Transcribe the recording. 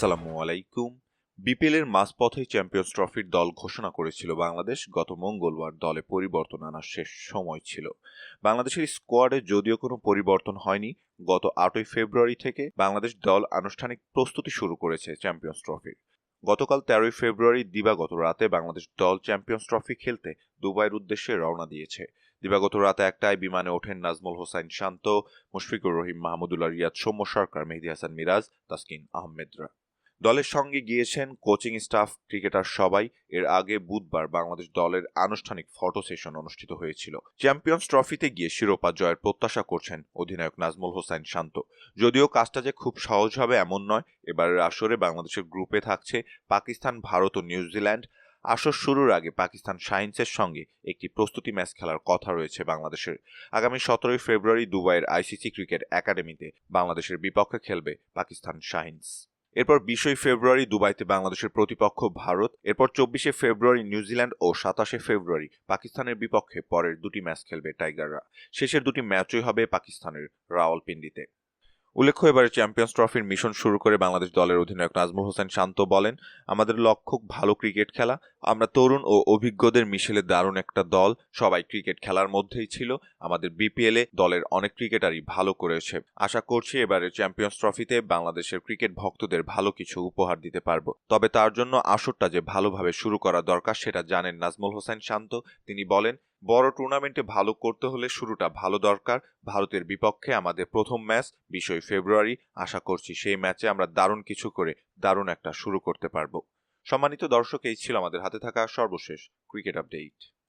আসসালামু আলাইকুম। বিপিএলের মাঝপথে চ্যাম্পিয়ন্স ট্রফির দল ঘোষণা করেছিল বাংলাদেশ। গত মঙ্গলবার দলে পরিবর্তন আনার শেষ সময় ছিল। বাংলাদেশের স্কোয়াডে যদিও কোনো পরিবর্তন হয়নি, গত আটই ফেব্রুয়ারি থেকে বাংলাদেশ দল আনুষ্ঠানিক প্রস্তুতি শুরু করেছে চ্যাম্পিয়ন্স ট্রফির গতকাল তেরোই ফেব্রুয়ারি দিবাগত রাতে বাংলাদেশ দল চ্যাম্পিয়ন্স ট্রফি খেলতে দুবাইয়ের উদ্দেশ্যে রওনা দিয়েছে। দিবাগত রাতে একটাই বিমানে ওঠেন নাজমুল হোসাইন শান্ত, মুশফিকুর রহিম মাহমুদুল্লাহ রিয়াদ, সৌম্য সরকার, মেহেদি হাসান মিরাজ, তাসকিন আহমেদরা। দলের সঙ্গে গিয়েছেন কোচিং স্টাফ, ক্রিকেটার সবাই। এর আগে বুধবার বাংলাদেশ দলের আনুষ্ঠানিক ফটো সেশন অনুষ্ঠিত হয়েছিল। চ্যাম্পিয়ন্স ট্রফিতে গিয়ে শিরোপা জয়ের প্রত্যাশা করছেন অধিনায়ক নাজমুল হোসাইন শান্ত। যদিও কাজটা যে খুব সহজ হবে এমন নয় এবারের আসরে বাংলাদেশের গ্রুপে থাকছে পাকিস্তান, ভারত ও নিউজিল্যান্ড আসর শুরুর আগে পাকিস্তান সায়েন্সের সঙ্গে একটি প্রস্তুতি ম্যাচ খেলার কথা রয়েছে বাংলাদেশের। আগামী সতেরোই ফেব্রুয়ারি দুবাইয়ের আইসিসি ক্রিকেট একাডেমিতে বাংলাদেশের বিপক্ষে খেলবে পাকিস্তান শাহিনস এরপর বিশই ফেব্রুয়ারি দুবাইতে বাংলাদেশের প্রতিপক্ষ ভারত, এরপর চব্বিশে ফেব্রুয়ারি নিউজিল্যান্ড ও সাতাশে ফেব্রুয়ারি পাকিস্তানের বিপক্ষে পরের দুটি ম্যাচ খেলবে টাইগাররা। শেষের দুটি ম্যাচই হবে পাকিস্তানের রাওয়ালপিন্ডিতে। উল্লেখ্য, এবারে চ্যাম্পিয়ন্স ট্রফির মিশন শুরু করে বাংলাদেশ দলের অধিনায়ক নাজমুল হোসেন শান্ত বলেন, আমাদের লক্ষ্য ভালো ক্রিকেট খেলা। আমরা তরুণ ও অভিজ্ঞদের মিশেলে দারুণ একটা দল। সবাই ক্রিকেট খেলার মধ্যেই ছিল। আমাদের বিপিএল এ দলের অনেক ক্রিকেটারই ভালো করেছে। আশা করছি এবারে চ্যাম্পিয়ন্স ট্রফিতে বাংলাদেশের ক্রিকেট ভক্তদের ভালো কিছু উপহার দিতে পারব। তবে তার জন্য আসরটা যে ভালোভাবে শুরু করা দরকার সেটা জানেন নাজমুল হোসেন শান্ত। তিনি বলেন বড় টুর্নামেন্টে ভালো করতে হলে শুরুটা ভালো দরকার। ভারতের বিপক্ষে আমাদের প্রথম ম্যাচ, বিশই ফেব্রুয়ারি। আশা করছি সেই ম্যাচে আমরা দারুণ কিছু করে দারুণ একটা শুরু করতে পারব। সম্মানিত দর্শক, এই ছিল আমাদের হাতে থাকা সর্বশেষ ক্রিকেট আপডেট।